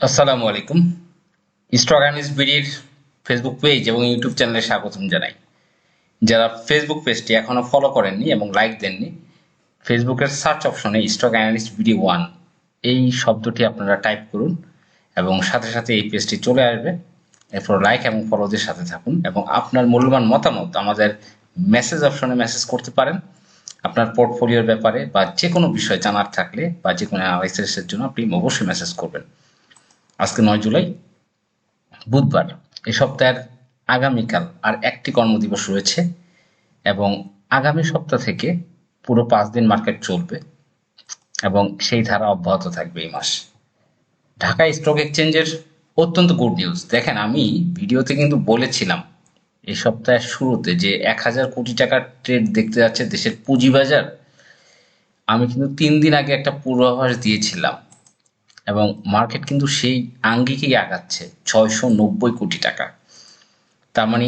আসসালামু আলাইকুম। Stock analyst বিডির ফেসবুক পেজ এবং ইউটিউব চ্যানেলে স্বাগতম জানাই। যারা ফেসবুক পেজটি এখনও ফলো করেননি এবং লাইক দেননি ফেসবুকের সার্চ অপশনে স্টক অ্যানালিস্ট বিডি ওয়ান এই শব্দটি আপনারা টাইপ করুন এবং সাথে সাথে এই পেজটি চলে আসবে। এরপর লাইক এবং ফলোদের সাথে থাকুন এবং আপনার মূল্যবান মতামত আমাদের মেসেজ অপশনে মেসেজ করতে পারেন। আপনার পোর্টফোলিওর ব্যাপারে বা যে কোনো বিষয় জানার থাকলে বা যে কোনো অ্যানালাইসিসের জন্য আপনি অবশ্যই মেসেজ করবেন। আজকে নয় জুলাই, বুধবার। এই সপ্তাহের আগামীকাল আর একটি কর্মদিবস রয়েছে এবং আগামী সপ্তাহ থেকে পুরো পাঁচ দিন মার্কেট চলবে এবং সেই ধারা অব্যাহত থাকবে এই মাস। ঢাকা স্টক এক্সচেঞ্জের অত্যন্ত গুড নিউজ। দেখেন, আমি ভিডিওতে কিন্তু বলেছিলাম এই সপ্তাহের শুরুতে যে এক হাজার কোটি টাকার ট্রেড দেখতে যাচ্ছে দেশের পুঁজিবাজার। আমি কিন্তু তিন দিন আগে একটা পূর্বাভাস দিয়েছিলাম। এবং মার্কেট কিন্তু সেই আঙ্গিকেই আগাচ্ছে ছয়শো নব্বই কোটি টাকা। তার মানে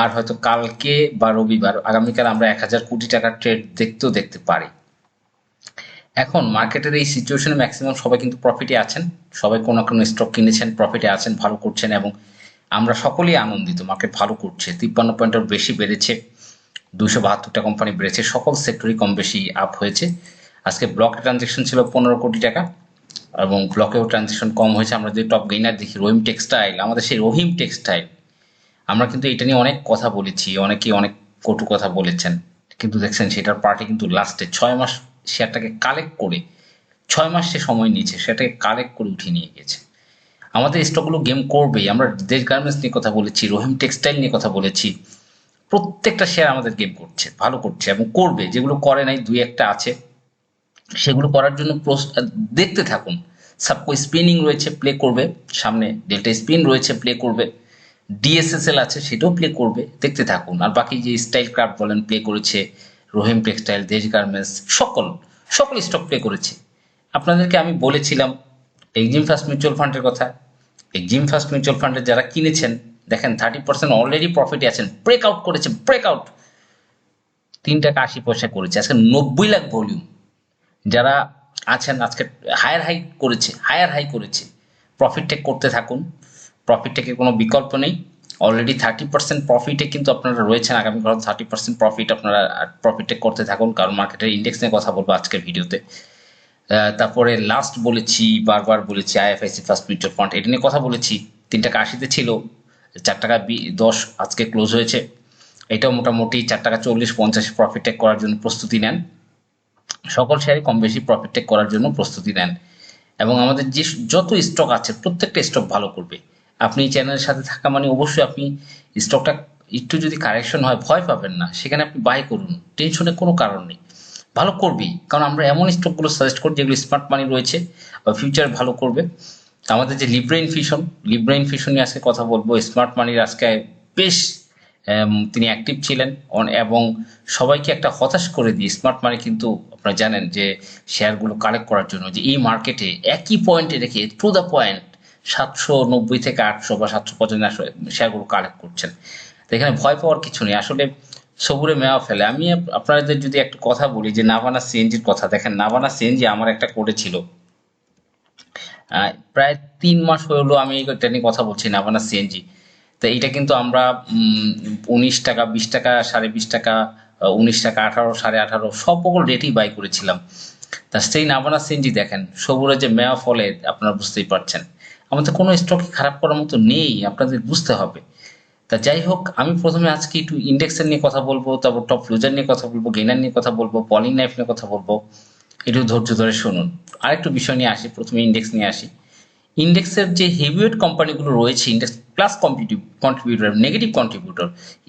আর হয়তো কালকে বা রবিবার, আগামীকাল আমরা এক হাজার কোটি টাকার ট্রেড দেখতেও দেখতে পারি। এখন মার্কেটের এই সিচুয়েশনে ম্যাক্সিমাম সবাই কিন্তু প্রফিটে আছেন, সবাই কোনো কোনো স্টক কিনেছেন প্রফিটে আছেন, ভালো করছেন এবং আমরা সকলেই আনন্দিত মার্কেট ভালো করছে, তিপ্পান্ন পয়েন্টের বেশি বেড়েছে দুশো বাহাত্তরটা কোম্পানি বেড়েছে, সকল সেক্টরই কম বেশি আপ হয়েছে। আজকে ব্লক ট্রানজেকশন ছিল পনেরো কোটি টাকা এবং ব্লকেও ট্রানজেকশন কম হয়েছে। আমরা যদি টপ গেইনার দেখি, রহিম টেক্সটাইল আমাদের সেই রহিম টেক্সটাইল আমরা কিন্তু এটা নিয়ে অনেক কথা বলেছি অনেকে অনেক কটু কথা বলেছেন। কিন্তু দেখছেন সেটার পার্টি কিন্তু লাস্টে ছয় মাস শেয়ারটাকে কালেক্ট করে, ছয় মাস সে সময় নিয়েছে, সেটাকে কালেক্ট করে উঠিয়ে নিয়ে গেছে। আমাদের স্টকগুলো গেম করবেই। আমরা দেশ গার্মেন্টস নিয়ে কথা বলেছি, রহিম টেক্সটাইল নিয়ে কথা বলেছি। প্রত্যেকটা শেয়ার আমাদের গেম করছে, ভালো করছে এবং করবে। যেগুলো করে নাই, দুই একটা আছে। সেগুলো করার জন্য দেখতে থাকুন। সাবকো স্পিনিং রয়েছে প্লে করবে। সামনে ডেল্টা স্পিন রয়েছে প্লে করবে। ডিএসএসএল আছে, সেটাও প্লে করবে। দেখতে থাকুন। আর বাকি যে স্টাইল ক্রাফট বলেন প্লে করেছে রহিম টেক্সটাইল দেশ গার্মেন্টস সকল সকল স্টক প্লে করেছে। আপনাদেরকে আমি বলেছিলাম এক্সিম ফার্স্ট মিউচুয়াল ফান্ডের কথা। এক্সিম ফার্স্ট মিউচুয়াল ফান্ডের যারা কিনেছেন, দেখেন থার্টি পার্সেন্ট অলরেডি প্রফিটে আছেন। ব্রেক আউট করেছে ব্রেক আউট তিন টাকা আশি পয়সা করেছে। আজকে নব্বই লাখ ভলিউম যারা আছেন আজকে হায়ার হাই করেছে হায়ার হাই করেছে। প্রফিট টেক করতে থাকুন। প্রফিট টেকের কোনো বিকল্প নেই। অলরেডি থার্টি পার্সেন্ট প্রফিটে কিন্তু আপনারা রয়েছেন। আগামী কাল থার্টি পার্সেন্ট প্রফিট আপনারা প্রফিট টেক করতে থাকুন, কারণ মার্কেটের ইন্ডেক্স নিয়ে কথা বলব আজকের ভিডিওতে। তারপরে লাস্ট বলেছি, বারবার বলেছি আইএফআইসি ফার্স্ট মিউচুয়াল ফান্ড এটা নিয়ে কথা বলেছি। তিন টাকা আশিতে ছিল, চার টাকা দশ আজকে ক্লোজ হয়েছে। এটাও মোটামুটি চার টাকা চল্লিশ, পঞ্চাশ প্রফিট টেক করার জন্য প্রস্তুতি নেন। সকল শেয়ারই কম বেশি প্রফিট টেক করার জন্য প্রস্তুতি নেন। এবং আমাদের যে যত স্টক আছে, প্রত্যেকটা স্টক ভালো করবে। আপনি এই চ্যানেলের সাথে থাকা মানে অবশ্যই আপনি স্টকটা একটু যদি কারেকশন হয়, ভয় পাবেন না। সেখানে আপনি বাই করুন। টেনশনের কোনো কারণ নেই। ভালো করবেই। কারণ আমরা এমন স্টকগুলো সাজেস্ট করি যেগুলো স্মার্ট মানি রয়েছে বা ফিউচার ভালো করবে। আমাদের যে লিব্রেইন ফিশন লিব্রেইন ফিশন নিয়ে আজকে কথা বলব। স্মার্ট মানির আজকে বেশ তিনি অ্যাক্টিভ ছিলেন এবং সবাইকে একটা হতাশ করে দিয়ে স্মার্ট মানি কিন্তু আপনারা জানেন যে শেয়ারগুলো কালেক্ট করার জন্য যে এই মার্কেটে একই পয়েন্টে রেখে টু দ্য পয়েন্ট সাতশো নব্বই থেকে আটশো বা সাতশো পঁচানব্বই শেয়ারগুলো কালেক্ট করছেন। তো এখানে ভয় পাওয়ার কিছু নেই। আসলে সবুরে মেওয়া ফেলে। আমি আপনাদের যদি একটা কথা বলি যে নাভানা সিএনজির কথা দেখেন নাভানা সিএনজি আমার একটা করেছিল আহ, প্রায় তিন মাস হলো আমি এটা নিয়ে কথা বলছি নাভানা সিএনজি তো এটা কিন্তু আমরা উনিশ টাকা, বিশ টাকা, সাড়ে বিশ টাকা উনিশ টাকা, আঠারো, সাড়ে আঠারো, সব সকল রেটেই বাই করেছিলাম। তা সেই নাবানা সিএনজি দেখেন, সবুরে যে মেয়া ফলে আপনারা বুঝতেই পারছেন। আমাদের কোনো স্টকই খারাপ করার মতো নেই, আপনাদের বুঝতে হবে। তা যাই হোক, আমি প্রথমে আজকে একটু ইন্ডেক্সের নিয়ে কথা বলব, তারপর টপ ফ্লুজার নিয়ে কথা বলব গেনার নিয়ে কথা বলব পলিং নাইফ নিয়ে কথা বলব, একটু ধৈর্য ধরে শুনুন। আরেকটু বিষয় নিয়ে আসি, প্রথমে ইন্ডেক্স নিয়ে আসি। ইন্ডেক্সের যে হেভিওয়েট কোম্পানিগুলো রয়েছে index plus contributor negative contributor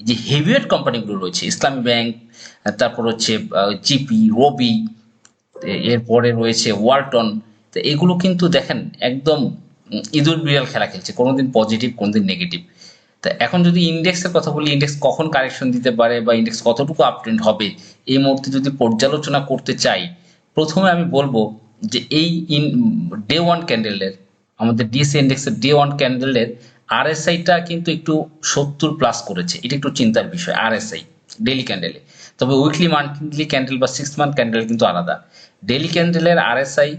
যে হেভিওয়েট কোম্পানিগুলো রয়েছে ইসলামী ব্যাংক তারপর হচ্ছে জিপি রবি এরপরে রয়েছে ওয়ালটন তো এগুলো কিন্তু দেখেন একদম ইঁদুর বিড়াল খেলা খেলছে, কোনোদিন পজিটিভ কোনোদিন নেগেটিভ তা এখন যদি ইন্ডেক্সের কথা বলি ইন্ডেক্স কখন কারেকশন দিতে পারে বা ইন্ডেক্স কতটুকু আপট্রেন্ড হবে, এই মুহূর্তে যদি পর্যালোচনা করতে চাই, প্রথমে আমি বলব যে এই ইন ডে ওয়ান ক্যান্ডেলের আমাদের ডিএসসি ইন্ডেক্সের ডে ওয়ান ক্যান্ডেলের আরএসআইটা কিন্তু একটু সত্তর প্লাস করেছে। এটা একটু চিন্তার বিষয় আরএসআই ডেলি ক্যান্ডেলে তবে উইকলি মান্থলি ক্যান্ডেল বা সিক্স মান্থ ক্যান্ডেল কিন্তু আলাদা। ডেলি ক্যান্ডেলের আরএসআই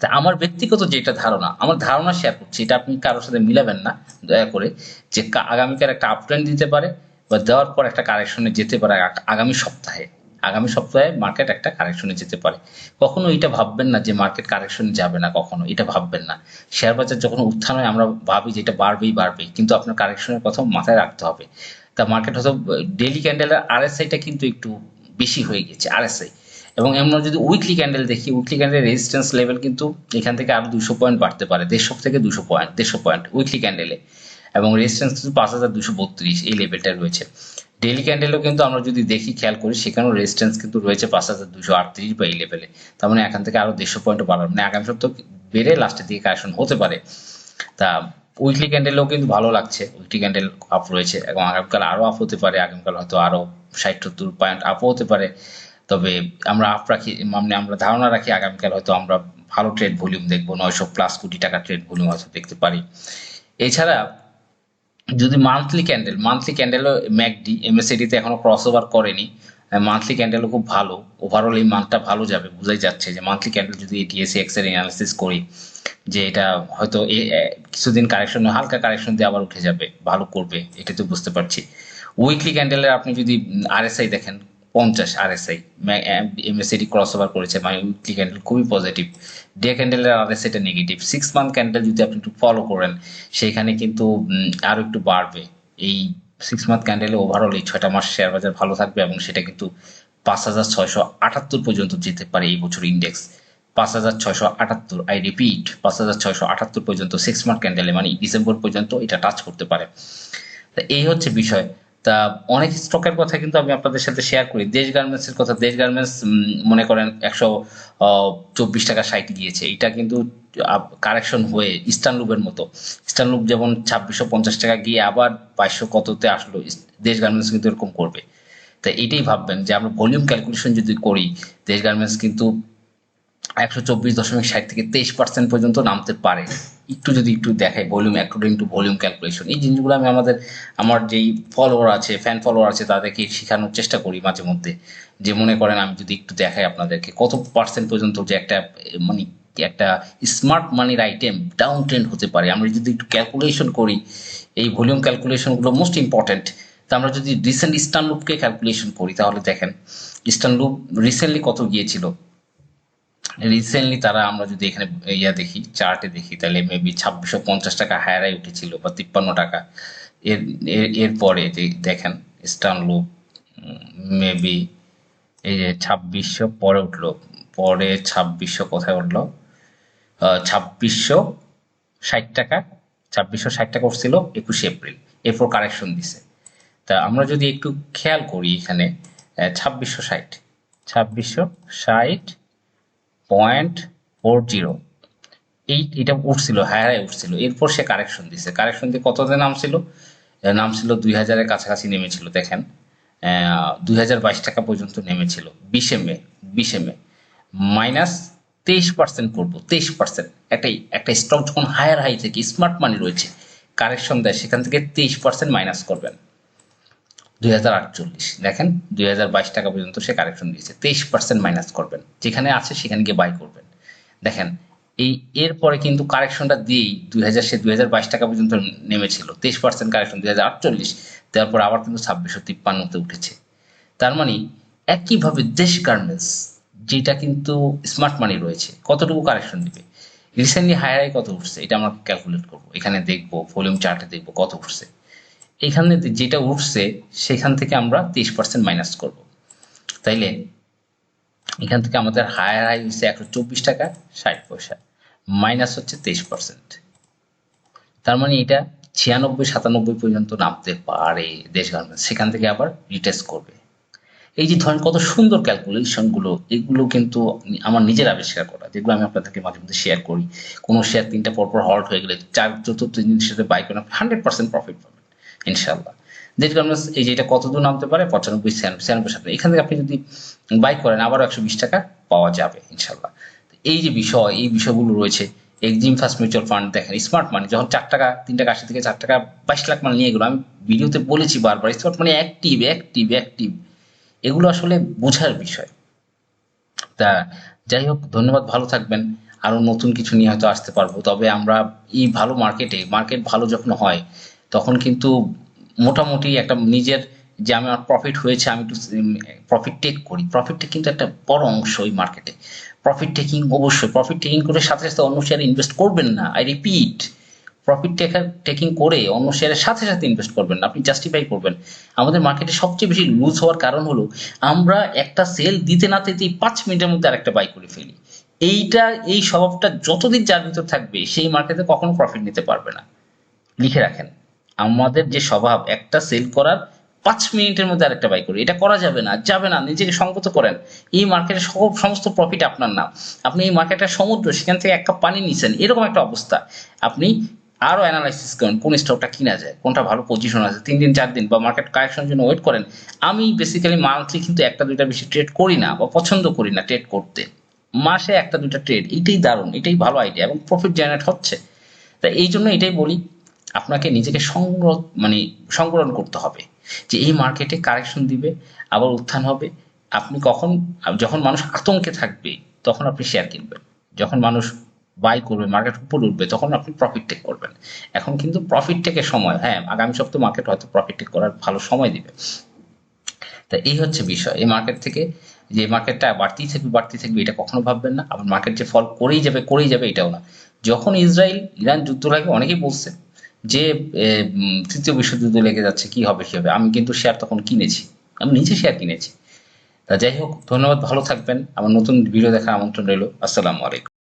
তা আমার ব্যক্তিগত যেটা ধারণা, আমার ধারণা শেয়ার করছি, এটা আপনি কারোর সাথে মিলাবেন না, দয়া করে, যে আগামীকাল একটা আপট্রেন্ড দিতে পারে বা দেওয়ার পর একটা কারেকশনে যেতে পারে আগ- আগামী সপ্তাহে। আগামী সপ্তাহে মার্কেট একটা কারেকশনে যেতে পারে। কখনো এটা ভাববেন না যে মার্কেট কারেকশনে যাবে না, কখনো এটা ভাববেন না। শেয়ার বাজার যখন উত্থান হয়, আমরা ভাবি যে এটা বাড়বেই বাড়বে কিন্তু আপনার কারেকশনের কথা মাথায় রাখতে হবে। তা মার্কেট হয়তো ডেইলি ক্যান্ডেলের আরএসআইটা কিন্তু একটু বেশি হয়ে গেছে আর আরএসআই এবং আমরা যদি উইকলি ক্যান্ডেল দেখি উইকলি ক্যান্ডেল রেজিস্ট্যান্স লেভেল কিন্তু এখান থেকে আরও দুশো পয়েন্ট বাড়তে পারে, দেড়শো থেকে দুশো পয়েন্ট দেড়শো পয়েন্ট উইকলি ক্যান্ডেলে এবং রেজিস্ট্যান্স কিন্তু পাঁচ হাজার দুশো বত্রিশ, এই লেভেলটা রয়েছে। ডেইলি ক্যান্ডেলও কিন্তু আমরা যদি দেখি, খেয়াল করি, সেখানেও রেজিস্ট্যান্স কিন্তু রয়েছে পাঁচ হাজার দুশো আটত্রিশ বা এই লেভেলে তার মানে এখান থেকে আরও দেড়শো পয়েন্ট বাড়ার। মানে আগামী সপ্তাহ বেড়ে লাস্টের দিকে কারেকশন হতে পারে। তা উইকলি ক্যান্ডেলও কিন্তু ভালো লাগছে। উইকলি ক্যান্ডেল আপ রয়েছে এবং আগামীকাল আরও আপ হতে পারে। আগামীকাল হয়তো আরও ষাট সত্তর পয়েন্ট আপও হতে পারে। তবে আমরা আপ রাখি মানে আমরা ধারণা রাখি আগামীকাল হয়তো আমরা ভালো ট্রেড ভলিউম দেখব, নয়শো প্লাস কোটি টাকা ট্রেড ভলিউম হয়তো দেখতে পারি। এছাড়া যদি মান্থলি ক্যান্ডেল মান্থলি ক্যান্ডেলও ম্যাকডি এমএসএডিতে এখনও ক্রস ওভার করেনি মান্থলি ক্যান্ডেলও খুব ভালো। ওভারঅল এই মান্থটা ভালো যাবে, বোঝাই যাচ্ছে যে মান্থলি ক্যান্ডেল যদি এটিএসি এক্সের অ্যানালিসিস করি, যে এটা হয়তো এ- কিছুদিন কারেকশন হালকা কারেকশন দিয়ে আবার উঠে যাবে, ভালো করবে এটা তো বুঝতে পারছি। উইকলি ক্যান্ডেলের আপনি যদি আরএসআই দেখেন পঞ্চাশ আরএসআই এমএসএডি ক্রস ওভার করেছে মানে উইকলি ক্যান্ডেল খুবই পজিটিভ ডে ক্যান্ডেলের আরএসআইটা নেগেটিভ সিক্স মান্থ ক্যান্ডেল যদি আপনি একটু ফলো করেন সেখানে কিন্তু উম, আরও একটু বাড়বে। এই সিক্স মান্থ ক্যান্ডেলে ওভারঅল এই ছয়টা মাস শেয়ার বাজার ভালো থাকবে এবং সেটা কিন্তু পাঁচ হাজার ছয়শো আটাত্তর পর্যন্ত যেতে পারে এই বছর ইন্ডেক্স পাঁচ হাজার ছয়শো আটাত্তর আই রিপিট পাঁচ হাজার ছয়শো আটাত্তর পর্যন্ত সিক্স মান্থ ক্যান্ডেলে মানে ডিসেম্বর পর্যন্ত এটা টাচ করতে পারে। এই হচ্ছে বিষয়। তা অনেক স্টকের কথা কিন্তু আমি আপনাদের সাথে শেয়ার করি। দেশ গার্মেন্টস এর কথা, দেশ গার্মেন্টস মনে করেন একশো চব্বিশ টাকা সাইট গিয়েছে। এটা কিন্তু কারেকশন হয়ে ইস্টার্ন লুপের মতো। ইস্টার্ন লুপ যেমন ছাব্বিশশো পঞ্চাশ টাকা গিয়ে আবার বাইশশো কততে আসলো। দেশ গার্মেন্টস কিন্তু এরকম করবে। তা এটাই ভাববেন যে আমরা ভলিউম ক্যালকুলেশন যদি করি, দেশ গার্মেন্টস কিন্তু একশো চব্বিশ দশমিক ষাট থেকে তেইশ পার্সেন্ট পর্যন্ত নামতে পারে। একটু যদি একটু দেখাই volume according to volume calculation এই জিনিসগুলো আমি আমাদের, আমার যেই ফলোয়ার আছে ফ্যান ফলোয়ার আছে, তাদেরকে শেখানোর চেষ্টা করি মাঝে মধ্যে। যে মনে করেন আমি যদি একটু দেখাই আপনাদেরকে, কত পার্সেন্ট পর্যন্ত যে একটা মানে একটা স্মার্ট মানির আইটেম ডাউন ট্রেন্ড হতে পারে। আমরা যদি একটু ক্যালকুলেশন করি, এই ভলিউম ক্যালকুলেশনগুলো মোস্ট ইম্পর্টেন্ট তা আমরা যদি রিসেন্ট ইস্টার্ন লুপকে ক্যালকুলেশন করি, তাহলে দেখেন ইস্টার্ন লুপ রিসেন্টলি কত গিয়েছিল? রিসেন্টলি তারা আমরা যদি এখানে ইয়া দেখি চার্টে দেখি, তাহলে মেবি ছাব্বিশশো পঞ্চাশ টাকা হায়ারাই উঠেছিল বা তিপ্পান্ন টাকা। এর, এর- এরপরে যে দেখেন স্টার্ন লুপ মেবি এই যে ছাব্বিশশো পরে উঠল, পরে ছাব্বিশশো কোথায় উঠল? ছাব্বিশশো ষাট টাকা, ছাব্বিশশো ষাট টাকা উঠছিল একুশে এপ্রিল। এরপর কারেকশন দিছে। তা আমরা যদি একটু খেয়াল করি এখানে ছাব্বিশশো ষাট ছাব্বিশশো ষাট পয়েন্ট ফোর জিরো এই, এটা উঠছিল হায়ারে উঠছিল। এরপর সে কারেকশন দিছে। কারেকশন দিয়ে কততে নামছিল? নামছিল দুই হাজারের কাছাকাছি নেমেছিল, দেখেন। দুই হাজার বাইশ টাকা পর্যন্ত নেমেছিল। বিশে মে বিশে মে। মাইনাস তেইশ পার্সেন্ট করব তেইশ পার্সেন্ট একটা একটা স্টক যখন হায়ার হাই থেকে স্মার্ট মানি রয়েছে কারেকশন দেয়, সেখান থেকে তেইশ পার্সেন্ট মাইনাস করবেন। দুই হাজার আটচল্লিশ। দেখেন, দুই হাজার বাইশ টাকা পর্যন্ত সে কারেকশন দিয়েছে। তেইশ পার্সেন্ট মাইনাস করবেন। যেখানে আছে, সেখানে গিয়ে বাই করবেন। দেখেন, এই এরপরে কিন্তু কারেকশনটা দিয়েই দুই হাজার, সে দুই বাইশ টাকা পর্যন্ত নেমেছিল। তেইশ পার্সেন্ট কারেকশন দুই আটচল্লিশ। তারপর আবার কিন্তু ছাব্বিশশো তিপ্পান্নতে উঠেছে। তার মানে একইভাবে দেশ গার্মেন্টস যেটা কিন্তু স্মার্ট মানি রয়েছে, কতটুকু কারেকশন দিবে? রিসেন্টলি হায়ারে কত উঠছে? এটা আমরা ক্যালকুলেট করব। এখানে দেখব ভলিউম চার্টে দেখব কত উঠছে। এখানে যেটা উঠছে, সেখান থেকে আমরা তেইশ পার্সেন্ট মাইনাস করব। তাইলে এখান থেকে আমাদের হায়ার হাই হচ্ছে একশো চব্বিশ টাকা, ষাট পয়সা। মাইনাস হচ্ছে তেইশ পার্সেন্ট তার মানে এটা ছিয়ানব্বই, সাতানব্বই পর্যন্ত নামতে পারে দেশ গার্মেন্টস সেখান থেকে আবার রিটেস্ট করবে। এই যে ধরেন কত সুন্দর ক্যালকুলেশনগুলো এগুলো কিন্তু আমার নিজের আবিষ্কার করা, যেগুলো আমি আপনাদেরকে মাঝে মধ্যে শেয়ার করি। কোনো শেয়ার তিনটা পরপর হল্ট হয়ে গেলে চার চতুর্থ দিনের সাথে বাই হান্ড্রেড পার্সেন্ট প্রফিট পাবেন। ইনশাল্লাহ দেশ গার্মেন্টস এই যে এটা কতদূর নামতে পারে? পঁচানব্বই ছিয়ানব্বই সাথে। এখান থেকে আপনি যদি বাই করেন, আবারও একশো বিশ টাকা পাওয়া যাবে ইনশাল্লাহ এই যে বিষয়, এই বিষয়গুলো রয়েছে এক্সিম ফার্স্ট মিউচুয়াল ফান্ড দেখেন স্মার্ট মানি যখন চার টাকা, তিন টাকা, আশি থেকে চার টাকা, বাইশ লাখ মাল নিয়ে গেলো আমি ভিডিওতে বলেছি বারবার smart money active active active এগুলো আসলে বোঝার বিষয়। তা যাই হোক, ধন্যবাদ, ভালো থাকবেন। আরও নতুন কিছু নিয়ে হয়তো আসতে পারব। তবে আমরা এই ভালো মার্কেটে মার্কেট ভালো যখন হয় তখন কিন্তু মোটামুটি একটা নিজের যে আমার প্রফিট হয়েছে, আমি একটু প্রফিট টেক করি। প্রফিটটা কিন্তু একটা বড় অংশ ওই মার্কেটে প্রফিট টেকিং অবশ্যই প্রফিট টেকিং করে সাথে সাথে অন্য শেয়ারে ইনভেস্ট করবেন না। I repeat profit taker taking করে অন্য শেয়ারের সাথে সাথে ইনভেস্ট করবেন না। আপনি জাস্টিফাই করবেন। আমাদের মার্কেটে সবচেয়ে বেশি লুজ হওয়ার কারণ হলো, আমরা একটা সেল দিতে না দিতেই পাঁচ মিনিটের মধ্যে আরেকটা বাই করে ফেলি। এইটা, এই স্বভাবটা যতদিন যার ভিতর থাকবে, সেই মার্কেটে কখনো প্রফিট নিতে পারবে না। লিখে রাখেন। আমাদের যে স্বভাব, একটা সেল করার পাঁচ মিনিটের মধ্যে আরেকটা বাই করি এটা করা যাবে না যাবে না, নিজেকে সংগত করেন। এই মার্কেটে সব, সমস্ত প্রফিট আপনার না আপনি এই মার্কেটের সমুদ্র, সেখান থেকে এক কাপ পানি নিছেন, এরকম একটা অবস্থা। আপনি আরও অ্যানালাইসিস করেন, কোন স্টকটা কিনা যায়, কোনটা ভালো পজিশন আছে, তিন দিন, চার দিন বা মার্কেট কারেকশনের জন্য ওয়েট করেন। আমি বেসিক্যালি মান্থলি কিন্তু একটা, দুইটা বেশি ট্রেড করি না বা পছন্দ করি না ট্রেড করতে। মাসে একটা, দুইটা ট্রেড এটাই দারুণ, এটাই ভালো আইডিয়া এবং প্রফিট জেনারেট হচ্ছে। তা এই জন্য এটাই বলি আপনাকে নিজেকে সংগ্রহ মানে সংগ্রহণ করতে হবে যে এই মার্কেটে কারেকশন দিবে, আবার উত্থান হবে। আপনি কখন, যখন মানুষ আতঙ্কে থাকবে, তখন আপনি শেয়ার কিনবেন। যখন মানুষ বাই করবে মার্কেট উপরে উঠবে, তখন আপনি প্রফিট টেক করবেন। এখন কিন্তু প্রফিট টেকের সময় হ্যাঁ আগামী সপ্তাহে মার্কেট হয়তো প্রফিট টেক করার ভালো সময় দিবে। তা এই হচ্ছে বিষয়। এই মার্কেট থেকে যে মার্কেটটা বাড়তেই থাকবে বাড়তেই থাকবে, এটা কখনো ভাববেন না। আবার মার্কেট যে ফল করেই যাবে করেই যাবে, এটাও না। যখন ইসরায়েল, ইরান যুদ্ধ লাগে অনেকেই বলছে যে তৃতীয় বিশ্বযুদ্ধ লেগে যাচ্ছে, কি হবে কি হবে? আমি কিন্তু শেয়ার তখন কিনেছি। আমি নিজে শেয়ার কিনেছি। তা যাই হোক, ধন্যবাদ, ভালো থাকবেন। আমার নতুন ভিডিও দেখার আমন্ত্রণ রইল। আসসালামু আলাইকুম।